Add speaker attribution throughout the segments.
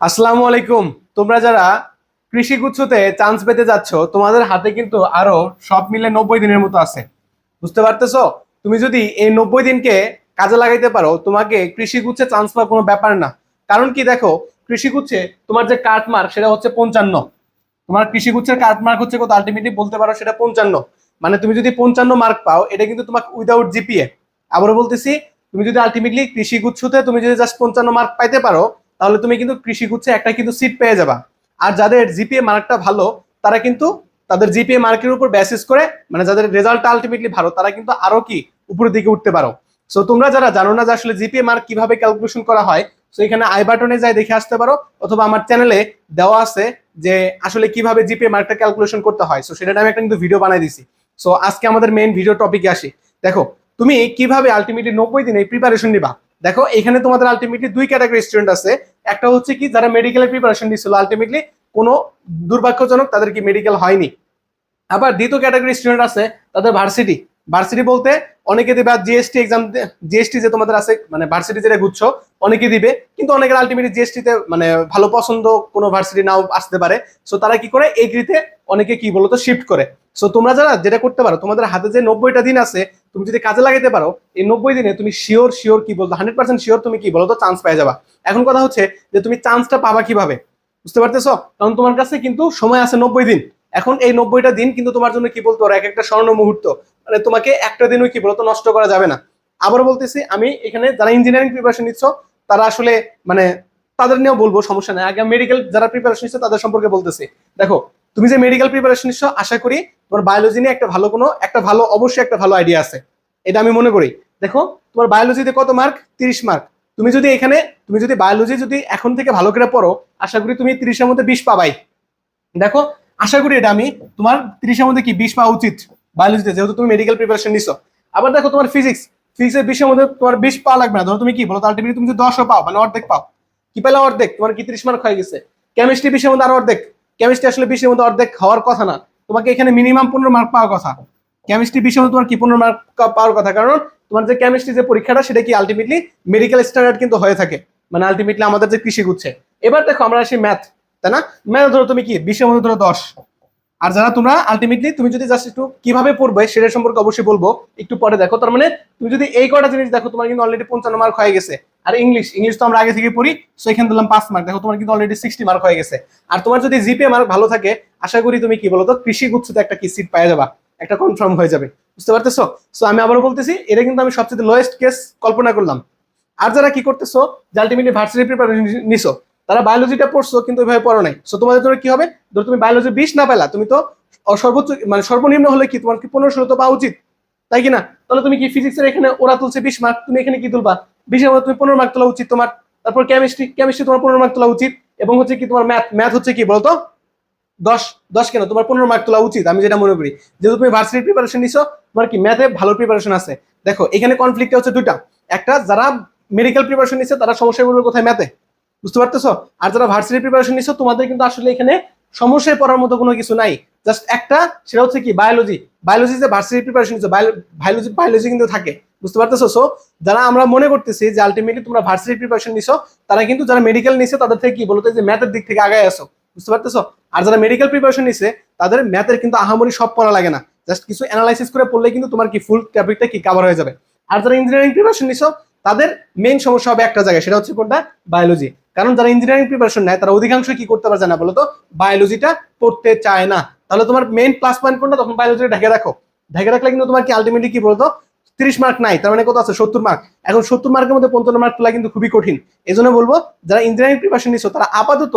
Speaker 1: আসসালামু আলাইকুম। তোমরা যারা কৃষি গুচ্ছতে চান্স পেতে যাচ্ছ, তোমাদের হাতে কিন্তু আরও সব মিলে নব্বই দিনের মতো আছে। বুঝতে পারতেছো? তুমি যদি এই নব্বই দিনকে কাজে লাগাইতে পারো, তোমাকে কৃষি গুচ্ছে চান্স পাওয়ার কোনো ব্যাপার না। কারণ কি দেখো, কৃষি গুচ্ছে তোমার যে কার্ড মার্ক সেটা হচ্ছে পঞ্চান্ন। তোমার কৃষি গুচ্ছের কার্ড মার্ক হচ্ছে কত? আলটিমেটলি বলতে পারো সেটা পঞ্চান্ন। মানে তুমি যদি পঞ্চান্ন মার্ক পাও, এটা কিন্তু তোমাকে উইদাউট জিপিএ আবারও বলতেছি, তুমি যদি আলটিমেটলি কৃষি গুচ্ছতে তুমি যদি জাস্ট পঞ্চান্ন মার্ক পাইতে পারো তাহলে তুমি কিন্তু কৃষি গুচ্ছে একটা কিন্তু সিট পেয়ে যাবা। আর যাদের জিপিএ মার্কটা ভালো, তারা কিন্তু তাদের জিপিএ মার্কের উপর বেসিস করে মানে যাদের রেজাল্টটা আলটিমেটলি ভালো, তারা কিন্তু আরও কি উপরের দিকে উঠতে পারো। সো তোমরা যারা জানো না যে আসলে জিপিএ মার্ক কীভাবে ক্যালকুলেশন করা হয় সো এখানে আই বাটনে যাই দেখে আসতে পারো, অথবা আমার চ্যানেলে দেওয়া আছে যে আসলে কীভাবে জিপিএ মার্কটা ক্যালকুলেশন করতে হয়। সো সেটা আমি একটা কিন্তু ভিডিও বানাই দিছি। সো আজকে আমাদের মেইন ভিডিও টপিকে আসি। দেখো, তুমি কীভাবে আলটিমেটলি নব্বই দিনে প্রিপারেশন নিবা? দেখো, এখানে তোমাদের আলটিমেটলি দুই ক্যাটাগরি স্টুডেন্ট আছে। একটা হচ্ছে কি, যারা মেডিকেলের প্রিপারেশন নিচ্ছিল আলটিমেটলি কোনো দুর্ভাগ্যজনক তাদের কি মেডিকেল হয়নি। আবার দ্বিতীয় ক্যাটাগরি স্টুডেন্ট আছে, তাদের ভার্সিটি ভার্সিটি বলতে অনেকে দেবে দিবে জিএসটি এক্সাম জিএসটি যে তোমাদের আছে মানে ভার্সিটি যেটা গুচ্ছ, অনেকে দিবে, কিন্তু অনেকের আলটিমেটলি জিএসটিতে মানে ভালো পছন্দ কোনো ভার্সিটি নাও আসতে পারে। সো তারা কি করে এগ্রিতে অনেকে কি বলতো শিফট করে। সো তোমরা যারা, যেটা করতে পারো, তোমাদের হাতে যে নব্বইটা দিন আছে তুমি যদি কাজে লাগাইতে পারো, এই নব্বই দিনে তুমি শিওর শিওর কি বলতো? হান্ড্রেড পার্সেন্ট শিওর তুমি কি বলতো? চান্স পেয়ে যাবা। এখন কথা হচ্ছে যে তুমি চান্সটা পাবা কীভাবে? বুঝতে পারতেছো? কারণ তোমার কাছে কিন্তু সময় আছে নব্বই দিন। এখন এই নব্বইটা দিন কিন্তু তোমার জন্য কি বলতো? এক একটা স্বর্ণ মুহূর্ত। মানে তোমাকে একটা দিনও কি বলতো? নষ্ট করা যাবে না। আবার বলতেছি, আমি এখানে যারা ইঞ্জিনিয়ারিং প্রিপারেশন নিচ্ছ, তারা আসলে মানে তাদের নিয়েও বলব, সমস্যা নেই। আগে মেডিকেল যারা প্রিপারেশন নিচ্ছে, তাদের সম্পর্কে বলতেছি। দেখো তুমি যে মেডিকেল প্রিপারেশন নিচ্ছ, আশা করি তোমার বায়োলজি নিয়ে একটা ভালো কোনো, একটা ভালো, অবশ্যই একটা ভালো আইডিয়া আছে। এটা আমি মনে করি। দেখো, তোমার বায়োলজিতে কত মার্ক তিরিশ মার্ক তুমি যদি এখানে, তুমি যদি বায়োলজি যদি এখন থেকে ভালো করে পড়ো, আশা করি তুমি তিরিশের মধ্যে বিশ পাবাই। দেখো, আশা করি এটা আমি, তোমার তিরিশের মধ্যে কি বিশ পাওয়া উচিত? বায়োলজিতে যেহেতু তুমি মেডিকেল প্রিপারেশন নিছো আবার দেখো, তোমার ফিজিক্স ফিজিক্সের বিশের মধ্যে তোমার বিশ পাওয়া লাগবে না। ধরো তুমি কি, বলো আলটিমেটলি তুমি দশও পাও মানে অর্ধেক পাও। কি পেলে অর্ধেক? তোমার কি তিরিশ মার্ক হয়ে গেছে? কেমিস্ট্রি বিশের মধ্যে আরও অর্ধেক। কেমিস্ট্রি আসলে বিশের মধ্যে অর্ধেক হওয়ার কথা না। তোমাকে এখানে মিনিমাম পনেরো মার্ক পাওয়ার কথা। কেমিস্ট্রি বিষয়ে তোমার কি পনেরো মার্ক পাওয়ার কথা? কারণ তোমার যে কেমিস্ট্রি যে পরীক্ষাটা, সেটা কি আলটিমেটলি মেডিকেল স্ট্যান্ডার্ড কিন্তু হয়ে থাকে। মানে আলটিমেটলি আমাদের যে কৃষি গুচ্ছে এবার দেখো আমরা আসি ম্যাথ তাই না? ম্যাথ ধরো তুমি কি? বিশের মধ্যে ধরো দশ। আর যারা তোমরা আলটিমেটলি তুমি যদি জাস্ট একটু কীভাবে পড়বে সেটা সম্পর্কে অবশ্যই বলব। একটু পরে দেখো, তার মানে তুমি যদি এই কটা জিনিস দেখো, তোমার কিন্তু অলরেডি পঞ্চান্ন মার্ক হয়ে গেছে। আর ইংলিশ ইংলিশ তো আমরা আগে থেকে পড়ি সো এখানে দিলাম পাঁচ মার্ক দেখো তোমার কিন্তু অলরেডি সিক্সটি মার্ক হয়ে গেছে। আর তোমার যদি জিপে মার্ক ভালো থাকে, আশা করি তুমি কি বলতো, কৃষি গুচ্ছতে একটা কি সিট পাওয়া যাবা, একটা কনফার্ম হয়ে যাবে। বুঝতে পারতেছো? সো আমি আবারও বলতেছি, এটা কিন্তু আমি সবচেয়ে লোয়েস্ট কেস কল্পনা করলাম। আর যারা কি করতেছো, যে আলটিমেটলি ভার্সিটি প্রিপারেশন নিছো তারা বায়োলজিটা পড়ছো, কিন্তু ওইভাবে পড়ো নাই। সো তোমাদের জন্য কি হবে? ধরো তুমি বায়োলজি বিশ না পেলা, তুমি তো সর্বোচ্চ মানে সর্বনিম্ন হলে কি, তোমার কি পনেরো ষোলো তো পাওয়া উচিত? তাই কি না তাহলে তুমি কি ফিজিক্সের এখানে ওরা তুলছে বিশ মার্ক তুমি এখানে কি তুলবা? বিশের মধ্যে তুমি পনেরো মার্ক তোলা উচিত তোমার। তারপর কেমিস্ট্রি কেমিস্ট্রি তোমার পনেরো মার্ক তোলা উচিত। এবং হচ্ছে কি তোমার ম্যাথ ম্যাথ হচ্ছে কি বলতো? দশ দশ কেন? তোমার পনেরো মার্ক তোলা উচিত, আমি যেটা মনে করি। যেহেতু তুমি ভার্সিটির প্রিপারেশন নিছো, তোমার কি ম্যাথে ভালো প্রিপারেশন আছে? দেখো, এখানে কনফ্লিক্ট হচ্ছে দুটা একটা, যারা মেডিকেল প্রিপারেশন নিচ্ছে তারা সমস্যায় পড়বে কোথায় ম্যাথে বুঝতে পারতেছো? আর যারা ভার্সিটি প্রিপারেশন নিছো, তোমাদের কিন্তু আসলে এখানে সমস্যায় পড়ার মতো কোনো কিছু নাই। জাস্ট একটা, সেটা হচ্ছে কি বায়োলজি বায়োলজি যে ভার্সিটি প্রিপারেশন নিচ্ছ বায়োলজি বায়োলজি কিন্তু থাকে। বুঝতে পারতেছো? সো যারা আমরা মনে করতেছি যে আলটিমেটলি তোমরা ভার্সিটি প্রিপারেশন নিছো, তারা কিন্তু যারা মেডিকেল নিছে, তাদের থেকে কি বলতে যে ম্যাথের দিক থেকে আগায় আসো বুঝতে পারতেছো? আর যারা মেডিকেল প্রিপারেশন নিছে, তাদের ম্যাথের কিন্তু আহামরি সব পড়া লাগে না। জাস্ট কিছু অ্যানালাইসিস করে পড়লে কিন্তু তোমার কি ফুল টপিকটা কি কভার হয়ে যাবে। আর যারা ইঞ্জিনিয়ারিং প্রিপারেশন নিছো, তাদের মেইন সমস্যা হবে একটা জায়গায়, সেটা হচ্ছে কোনটা? বায়োলজি কারণ যারা ইঞ্জিনিয়ারিং প্রিপারেশন নেয়, তারা অধিকাংশ কি করতে পারছে না বলতো? বায়োলজিটা পড়তে চায় না। তাহলে তোমার মেইন প্লাস পয়েন্ট কোনটা? তখন বায়োলজিটা ঢেকে রাখো। ঢেকে রাখলে কিন্তু তোমার কি আলটিমেটলি কি বলতো? তিরিশ মার্ক নাই, তার মানে কত আছে? সত্তর মার্ক এখন সত্তর মার্কের মধ্যে পঞ্চান্ন মার্ক তোলা কিন্তু খুবই কঠিন। এই জন্য বলব, যারা ইঞ্জিনিয়ারিং প্রিপারেশন নিচ্ছ তারা আপাতত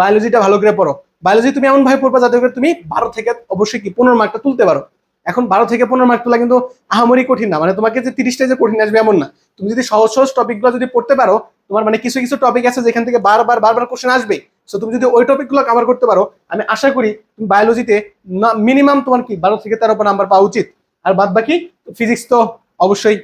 Speaker 1: বায়োলজিটা ভালো করে পড়ো। বায়োলজি তুমি এমন ভাবে পড়বা যাতে করে তুমি বারো থেকে অবশ্যই কি পনেরো মার্কটা তুলতে পারো। এখন বারো থেকে পনেরো মার্ক তোলা কিন্তু আহামরি কঠিন না। মানে তোমাকে যে তিরিশটা যে কঠিন আসবে এমন না। তুমি যদি সহজ সহজ টপিকগুলো যদি পড়তে পারো, তোমার মানে কিছু কিছু টপিক আছে যেখান থেকে বারবার বারবার কোশ্চেন আসবে। সো তুমি যদি ওই টপিকগুলো কভার করতে পারো, আমি আশা করি তুমি বায়োলজিতে মিনিমাম তোমার কি, বারো থেকে তেরো নাম্বার পাওয়া উচিত। আর বাদ বাকি ফিজিক্স তো অবশ্যই,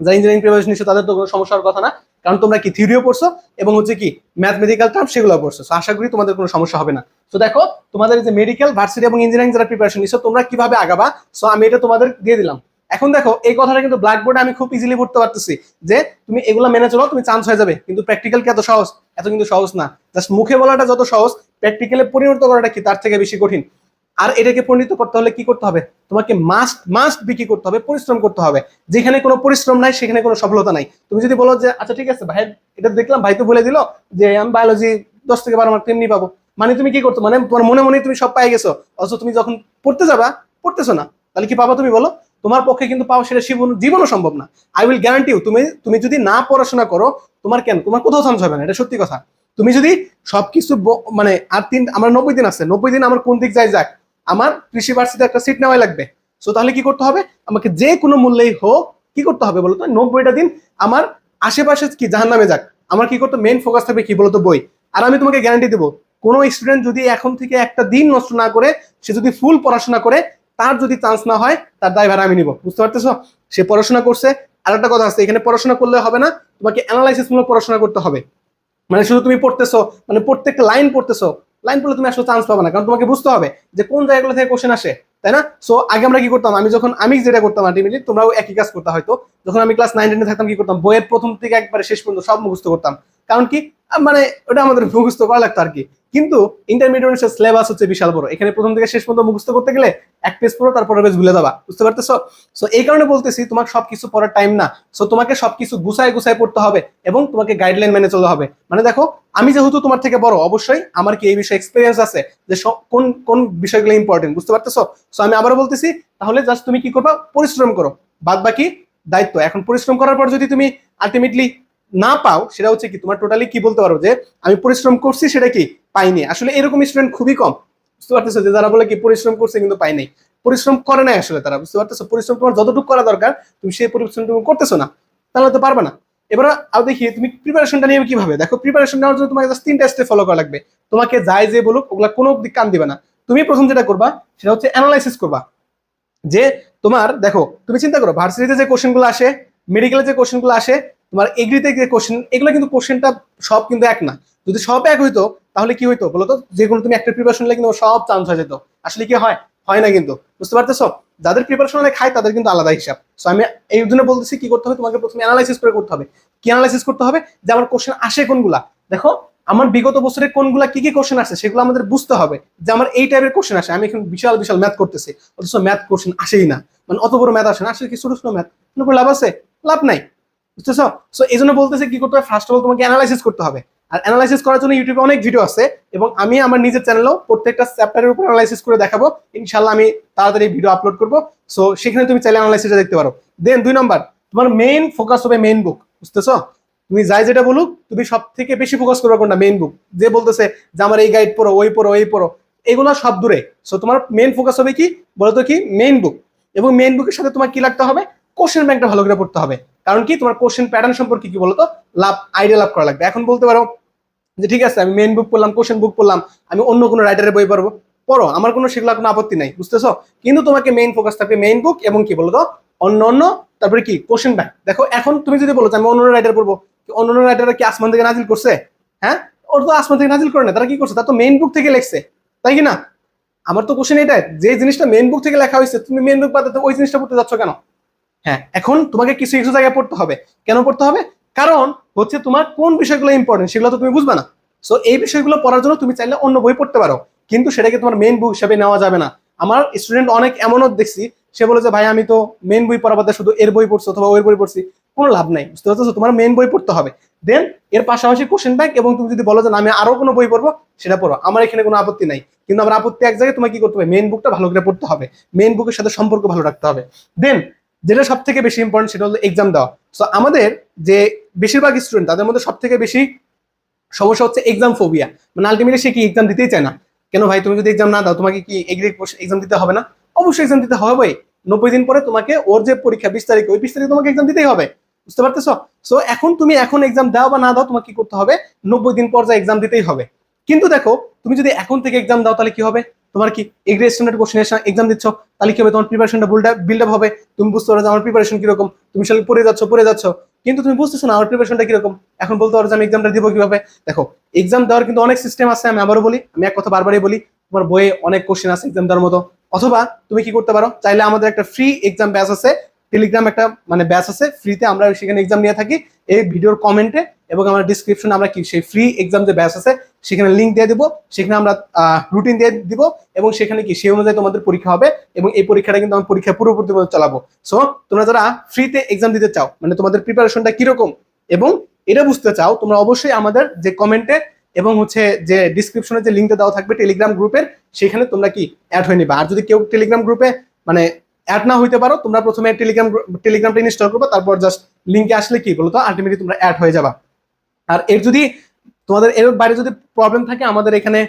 Speaker 1: যারা ইঞ্জিনিয়ারিং প্রিপারেশন নিচ্ছে তাদের তো কোনো সমস্যার কথা না। কারণ তোমরা কি থিওরিও পড়ছো এবং হচ্ছে কি ম্যাথমেটিক্যাল টার্ম সেগুলো পড়ছো। আশা করি তোমাদের কোনো সমস্যা হবে না। তো দেখো, তোমাদের যে মেডিকেল ভার্সিটি এবং ইঞ্জিনিয়ারিং যারা প্রিপারেশন নিচ্ছ, তোমরা কীভাবে আগাবা? সো আমি এটা তোমাদের দিয়ে দিলাম। এখন দেখো, এই কথাটা কিন্তু ব্ল্যাকবোর্ডে আমি খুব ইজিলি পড়তে পারতেছি যে তুমি এগুলো মেনে চলো, তুমি চান্স হয়ে যাবে। কিন্তু প্র্যাকটিক্যাল কি এত সহজ? এত কিন্তু সহজ না। জাস্ট মুখে বলাটা যত সহজ প্র্যাকটিক্যালে পরিণত করাটা কি তার থেকে বেশি কঠিন? আর এটাকে পরিণত করতে হলে কি করতে হবে? তোমাকে মাস্ট মাস্ট বিক্রি করতে হবে? পরিশ্রম করতে হবে। যেখানে কোনো পরিশ্রম নাই, সেখানে কোনো সফলতা নাই। তুমি যদি বলো যে আচ্ছা ঠিক আছে, ভাই, এটা দেখলাম, ভাই তো বলে দিল যে, আমি বায়োলজি দশ থেকে বারো মার্ক তেমনি পাবো। মানে তুমি কি করতো মানে তোমার মনে মনে তুমি সব পাই গেছো। অথচ তুমি যখন পড়তে যাবা, পড়তেছো না। তাহলে কি পাবা তুমি বলো? তোমার পক্ষে কিন্তু পাওয়া সেটা জীবন জীবনও সম্ভব না। আই উইল গ্যারান্টি তুমি তুমি যদি না পড়াশোনা করো, তোমার কেন? তোমার কোথাও চান্স হবে না। এটা সত্যি কথা। তুমি যদি সবকিছু মানে আর তিন আমার নব্বই দিন আছে। নব্বই দিন আমার কোন দিক যায় যাক আমার কৃষি ভার্সিটিতে একটা সিট নেওয়াই লাগবে। সো তাহলে কি করতে হবে? আমাকে যে কোনো মূল্যেই হোক, কি করতে হবে বলতো? নব্বইটা দিন আমার আশেপাশে কি জাহান নামে যাক। আমার কি করতে? মেইন ফোকাস থাকবে কি বলতো? বই। আর আমি তোমাকে গ্যারান্টি দেবো, কোনো স্টুডেন্ট যদি এখন থেকে একটা দিন নষ্ট না করে, সে যদি ফুল পড়াশোনা করে, তার যদি চান্স না হয়, তার দায়ভার আমি নিব। বুঝতে পারতেছো? সে পড়াশোনা করছে। আর একটা কথা আছে, এখানে পড়াশোনা করলে হবে না, তোমাকে অ্যানালাইসিস মূলক পড়াশোনা করতে হবে। মানে শুধু তুমি পড়তেছো মানে প্রত্যেকটা লাইন পড়তেছো লাইন পড়লে তুমি আসলে চান্স পাবে না, কারণ তোমাকে বুঝতে হবে যে কোন জায়গাগুলো থেকে কোশ্চেন আসে, তাই না? সো আগে আমরা কি করতাম? আমি যখন, আমি যেটা করতাম আলটিমেটলি তোমরাও একই কাজ করতে হয়তো যখন আমি ক্লাস নাইন টেনে থাকতাম, কি করতাম? বইয়ের প্রথম থেকে একবারে শেষ পর্যন্ত সব মুখস্থ করতাম। কারণ কি? মানে ওটা আমাদের মুখস্থ করা লাগতো আর কি। কিন্তু ইন্টারমিডিয়েট সিলেবাস হচ্ছে বিশাল বড়। এখানে প্রথম থেকে শেষ পর্যন্ত মুখস্থ করতে গেলে এক পেজ পড়ো, তারপর পেজ ভুলে যাবা। বুঝতে পারতেছো? সো এই কারণে বলতেছি, তোমার সবকিছু পড়ার টাইম না। সো তোমাকে সবকিছু গুছায় গুছায় পড়তে হবে এবং তোমাকে গাইডলাইন মেনে চলতে হবে। মানে দেখো, আমি যেহেতু তোমার থেকে বড়, অবশ্যই আমার কি এই বিষয়ে এক্সপিরিয়েন্স আছে? যে কোন কোন বিষয়গুলো ইম্পর্টেন্ট বুঝতে পারতেছো? সো আমি আবারও বলতেছি, তাহলে জাস্ট তুমি কি করবা? পরিশ্রম করো। বাদ বাকি দায়িত্ব। এখন পরিশ্রম করার পর যদি তুমি আলটিমেটলি না পাও, সেটা হচ্ছে কি, তোমার টোটালি কি বলতে পারো যে, আমি পরিশ্রম করছি, সেটা কি পাইনি। আসলে এরকম স্টুডেন্ট খুবই কম। বুঝতে পারতেছো যে, যারা বলে কি পরিশ্রম করছে কিন্তু পাই নাই। পরিশ্রম করে নাই আসলে তারা, বুঝতে পারতেছো? পরিশ্রম তোমার যতটুকু করা দরকার, তুমি সেই পরিশ্রম তুমি করতেছো না। তাহলে তো পারবে না। এবার আর দেখি, তুমি প্রিপারেশনটা নিয়ে কীভাবে? দেখো প্রিপারেশন নেওয়ার জন্য তোমাকে জাস্ট তিনটা স্টেপ ফলো করা লাগবে। তোমাকে যাই যে বলুক, ওগুলা কোনো দিক কান দিবে না। তুমি প্রথম যেটা করবা, সেটা হচ্ছে অ্যানালাইসিস করবা। যে তোমার, দেখো, তুমি চিন্তা করো, ভার্সিটিতে যে কোশ্চেনগুলো আসে মেডিকেলে যে কোশ্চেনগুলো আসে তোমার এগ্রিতে যে কোশ্চেন এগুলো কিন্তু কোশ্চেনটা সব কিন্তু এক না। যদি সব এক হইতো, তাহলে কি হইতো বলতো? যেগুলো তুমি একটা প্রিপারেশন নিলে কিন্তু সব চান্স হয়ে যেত। আসলে কি হয়? হয় না কিন্তু। বুঝতে পারতেছো? যাদের প্রিপারেশন হলে খায় তাদের কিন্তু আলাদা হিসাব। সো আমি এই জন্য বলতেছি কি করতে হবে? তোমাকে প্রথমে অ্যানালাইসিস করে করতে হবে। কি অ্যানালাইসিস করতে হবে? যে আমার কোশ্চেন আসে কোনগুলা? দেখো, আমার বিগত বছরে কোনগুলা কি কি কোশ্চেন আসে সেগুলো আমাদের বুঝতে হবে। যে আমার এই টাইপের কোশ্চেন আসে, আমি এখন বিশাল বিশাল ম্যাথ করতেছি। অথচ ম্যাথ কোশ্চেন আসেই না। মানে অত বড় ম্যাথ আসে না, আসলে কি ছোট ছোট ম্যাথ লাভ আছে? লাভ নাই। বুঝতেছো? সো এই জন্য বলতেছে কি করতে হবে? ফার্স্ট অফ অল তোমাকে অ্যানালাইসিস করতে হবে। আর অ্যানালাইসিস করার জন্য ইউটিউবে অনেক ভিডিও আছে এবং আমি আমার নিজের চ্যানেলেও প্রত্যেকটা চ্যাপ্টারের উপর অ্যানালাইসিস করে দেখাবো। ইনশাল্লাহ আমি তাড়াতাড়ি ভিডিও আপলোড করব। সো সেখানে তুমি চাইলে অ্যানালাইসিসটা দেখতে পারো। দেন দুই নম্বর তোমার মেইন ফোকাস হবে মেইন বুক বুঝতেছো? তুমি যাই যেটা বলুক, তুমি সব থেকে বেশি ফোকাস করবে কোনটা? মেইন বুক যে বলতেছে যে আমার এই গাইড পড়ো, ওই পড়ো, এই পড়ো, এগুলো সব দূরে। সো তোমার মেইন ফোকাস হবে কি? বলতো কি? মেইন বুক এবং মেইন বুকের সাথে তোমার কি লাগতে হবে? কোশ্চেন ব্যাংকটা ভালো করে পড়তে হবে। কারণ কি? তোমার কোশ্চেন প্যাটার্ন সম্পর্কে কি বলতো? লাভ আইডিয়া লাভ করা লাগবে। এখন বলতে পারো যে ঠিক আছে, আমি মেইন বুক পড়লাম কোশ্চেন বুক পড়লাম, আমি অন্য কোনো রাইটারের বই পড়ব। পড়ো, আমার কোনো সেগুলো কোনো আপত্তি নাই, বুঝতেছো? কিন্তু তোমাকে মেইন ফোকাস থাকবে মেইন বুক এবং কি বলতো? অন্য অন্য, তারপরে কি? কোশ্চেন ব্যাংক দেখো, এখন তুমি যদি বলো আমি অন্য রাইটার পড়ব অন্য অন্য রাইটাররা কি আসমান থেকে নাজিল করছে? হ্যাঁ? ওর তো আসমান থেকে নাজিল করে না, তারা কি করছে? তারা তো মেইন বুক থেকে লেখছে, তাই কি না? আমার তো কোশ্চেন এটাই, যে জিনিসটা মেইন বুক থেকে লেখা হয়েছে, তুমি মেইন বুক পাতে ওই জিনিসটা পড়তে যাচ্ছ কেন? হ্যাঁ এখন তোমাকে কিছু কিছু জায়গায় পড়তে হবে। কেন পড়তে হবে? কারণ হচ্ছে তোমার কোন বিষয়গুলো ইম্পর্টেন্ট সেগুলো তো তুমি বুঝবে না। সো এই বিষয়গুলো পড়ার জন্য তুমি চাইলে অন্য বই পড়তে পারো। কিন্তু সেটাকে তোমার মেইন বুক হিসাবে নেওয়া যাবে না। আমার স্টুডেন্ট অনেক এমনও দেখছি, সে বলে যে, ভাই, আমি তো মেইন বই পড়া শুধু এর বই পড়ছি অথবা ওই বই পড়ছি। কোনো লাভ নাই, বুঝতে পারছ? তোমার মেইন বই পড়তে হবে। দেন এর পাশাপাশি কোশ্চেন ব্যাংক এবং তুমি যদি বলো যে আমি আরও কোনো বই পড়ব, সেটা পড়ো। আমার এখানে কোনো আপত্তি নাই। কিন্তু আমার আপত্তি এক জায়গায় তোমাকে কি করতে হবে? মেইন বুকটা ভালো করে পড়তে হবে। মেইন বুকের সাথে সম্পর্ক ভালো রাখতে হবে। দেন যেটা সব থেকে বেশি ইম্পর্টেন্ট সেটা হলো এক্সাম দেওয়া। সো আমাদের যে বেশিরভাগ স্টুডেন্ট তাদের মধ্যে সব থেকে বেশি সমস্যা হচ্ছে এক্সাম ফোবিয়া মানে আলটিমেটলি সে কি এক্সাম দিতেই চায় না। কেন ভাই, তুমি যদি এক্সাম না দাও, তোমাকে কি এক্সাম দিতে হবে না? অবশ্যই এক্সাম দিতে হবে। নব্বই দিন পরে তোমাকে ওর যে পরীক্ষা, বিশ তারিখ, ওই বিশ তারিখে তোমাকে এক্সাম দিতেই হবে। বুঝতে পারতেছো? সো এখন তুমি এখন এক্সাম দাও বা না দাও, তোমাকে কি করতে হবে? নব্বই দিন পর যা এক্সাম দিতেই হবে। কিন্তু দেখো, তুমি যদি এখন থেকে এক্সাম দাও, তাহলে কি হবে? তোমার কি এগ্রি স্ট্যান্ডার্ড কোশ্চেনের এক্সাম দিচ্ছ, তাহলে কি হবে? তোমার প্রিপারেশনটা বিল্ড আপ হবে। তুমি বুঝতে পারো যে আমার প্রিপারেশন কীরকম। তুমি সালে পড়ে যাচ্ছ পড়ে যাচ্ছ। কিন্তু তুমি বুঝতেছো না, আমার প্রিপারেশনটা কীরকম। এখন বলতে পারো যে আমি এক্সামটা দিব কীভাবে? দেখো এক্সাম দেওয়ার কিন্তু অনেক সিস্টেম আছে, আমি আবারও বলি, আমি এক কথা বারবারই বলি, তোমার বইয়ে অনেক কোশ্চেন আছে এক্সাম দেওয়ার মতো। অথবা তুমি কি করতে পারো, চাইলে আমাদের একটা ফ্রি এক্সাম ব্যাচ আছে টেলিগ্রাম একটা মানে ব্যাচ আছে ফ্রিতে আমরা সেখানে এক্সাম নিয়ে থাকি। এই ভিডিওর কমেন্টে এবং আমার ডিসক্রিপশনে আমরা কি, সেই ফ্রি এক্সাম যে ব্যাচ আছে, সেখানে লিঙ্ক দিয়ে দিব। সেখানে আমরা রুটিন দিয়ে দিব এবং সেখানে কি, সেই অনুযায়ী তোমাদের পরীক্ষা হবে এবং এই পরীক্ষাটা কিন্তু আমি পরীক্ষা পুরোপুরি চালাবো। সো তোমরা যারা ফ্রিতে এক্সাম দিতে চাও মানে তোমাদের প্রিপারেশনটা কীরকম এবং এটা বুঝতে চাও, তোমরা অবশ্যই আমাদের যে কমেন্টে এবং হচ্ছে যে ডিসক্রিপশনে যে লিঙ্কটা দেওয়া থাকবে টেলিগ্রাম গ্রুপের সেখানে তোমরা কি অ্যাড হয়ে নিবা। আর যদি কেউ টেলিগ্রাম গ্রুপে মানে অ্যাড না হইতে পারো, তোমরা প্রথমে টেলিগ্রাম টেলিগ্রামটা ইনস্টল করবে, তারপর জাস্ট লিঙ্কে আসলে কি বলতো? আলটিমেটলি তোমরা অ্যাড হয়ে যাবা। আর এর যদি তোমাদের, এর বাইরে যদি প্রবলেম থাকে, আমাদের এখানে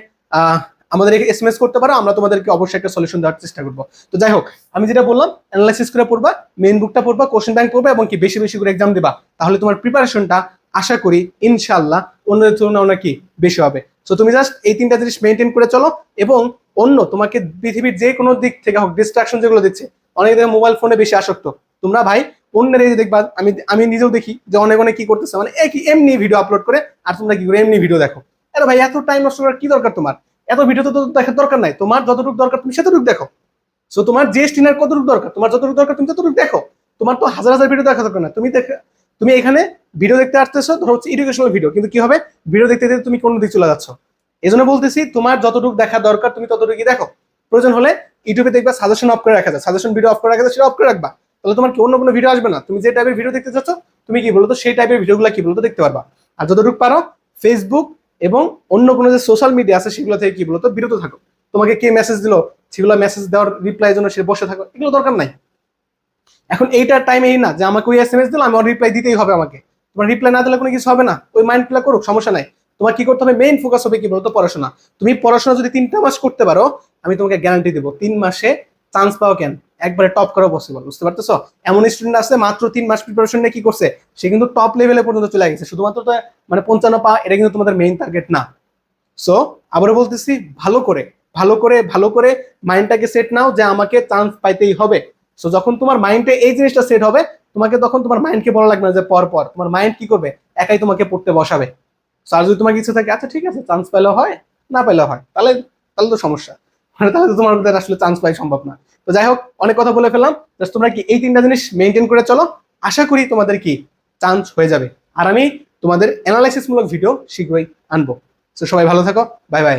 Speaker 1: আমাদের এস এম এস করতে পারো, আমরা তোমাদেরকে অবশ্যই একটা সলিউশন দেওয়ার চেষ্টা করব। তো যাই হোক, আমি যেটা বললাম অ্যানালাইসিস করে পড়বা মেন বুকটা পড়বা কোশ্চেন ব্যাংক পড়বা, এবং কি বেশি বেশি করে এক্সাম দিবা। তাহলে তোমার প্রিপারেশনটা আশা করি ইনশাল্লাহ অন্যদের তুলনায় অনেক কি বেশি হবে। সো তুমি জাস্ট এই তিনটা জিনিস মেনটেন করে চলো, এবং অন্য তোমাকে পৃথিবীর যে কোনো দিক থেকে হোক ডিস্ট্রাকশন যেগুলো দিচ্ছে অনেক দেখে মোবাইল ফোনে বেশি আসক্ত। তোমরা ভাই অন্যের এই দেখবা, আমি আমি নিজেও দেখি যে অনেক অনেক কি করতেছে মানে একই এমনি ভিডিও আপলোড করে, আর তোমরা কি করে এমনি ভিডিও দেখো। আরে ভাই, এত টাইম নষ্ট করার কি দরকার তোমার? এত ভিডিও তো দেখার দরকার নাই। তোমার যতটুকু দরকার তুমি সেতটুকু দেখো। সো তোমার যে স্টিনার কতটুকু দরকার, তোমার যতটুকু দরকার তুমি ততটুকু দেখো। তোমার তো হাজার হাজার ভিডিও দেখা দরকার না তুমি দেখে, তুমি এখানে ভিডিও দেখতে আসতেছো, ধরো হচ্ছে এডুকেশনাল ভিডিও কিন্তু কি হবে? ভিডিও দেখতে দেখতে তুমি কোন দিকে চলে যাচ্ছ। এই জন্য বলতেছি, তোমার যতটুকু দেখা দরকার তুমি ততটুকুই দেখো। প্রয়োজন হলে ইউটিউবে দেখবা সাজেশন অফ করে রাখা যায়। সাজেশন ভিডিও অফ করে রাখা যায়, সেটা অফ করে রাখবা। তাহলে তোমার কি অন্য কোনো ভিডিও আসবে না? তুমি যে টাইপের ভিডিও দেখতে চাচ্ছ, তুমি কি বলতো সেই টাইপের ভিডিওগুলো কি বলতো দেখতে পারবা। আর যতটুকু পারো ফেসবুক এবং অন্য কোনো যে সোশ্যাল মিডিয়া আছে, সেগুলো থেকে কি বলতো, বিরত থাকো। তোমাকে কে মেসেজ দিলো, সেগুলো মেসেজ দেওয়ার রিপ্লাই জন্য সে বসে থাকো। এগুলো দরকার নাই। এখন এইটার টাইম এই না যে আমাকে ওই এস এম এস দিল আমি রিপ্লাই দিতেই হবে আমাকে। তোমার রিপ্লাই না দিলে কোনো কিছু হবে না। ওই মাইন্ড প্লে করুক, সমস্যা নাই। তোমার কি করতে হবে? মেইন ফোকাস হবে কি বলতো, পড়াশোনা। তুমি পড়াশোনা যদি তিনটা মাস করতে পারো আমি তোমাকে গ্যারান্টি দেবো, তিন মাসে চান্স পাও কেন? একবারে টপ করা পসিবল বুঝতে পারতেছো? এমন স্টুডেন্ট আছে মাত্র তিন মাস প্রিপারেশন নিয়ে কি করছে? সে কিন্তু টপ লেভেলে পর্যন্ত চলে গেছে, শুধুমাত্র তো মানে পঞ্চান্ন পা, এটা কিন্তু তোমাদের মেইন টার্গেট না। সো আবারও বলতেছি, ভালো করে ভালো করে ভালো করে মাইন্ডটাকে সেট নাও যে আমাকে চান্স পাইতেই হবে। সো যখন তোমার মাইন্ডে এই জিনিসটা সেট হবে, তোমাকে তখন তোমার মাইন্ডকে বলা লাগবে না যে পর পর, তোমার মাইন্ড কি করবে? একাই তোমাকে পড়তে বসাবে। সো আর যদি তোমার কিছু থাকে আচ্ছা ঠিক আছে চান্স পেলেও হয়, না পেলেও হয়, তাহলে তাহলে তো সমস্যা। তাহলে তো তোমার মধ্যে আসলে চান্স পাই সম্ভব না। তো যাই হোক, অনেক কথা বলে ফেললাম। জাস্ট তোমরা কি এই তিনটা জিনিস মেনটেন করে চলো? আশা করি তোমাদের কি চান্স হয়ে যাবে। আর আমি তোমাদের অ্যানালাইসিসমূলক ভিডিও শীঘ্রই আনব। তো সবাই ভালো থাকো। Bye bye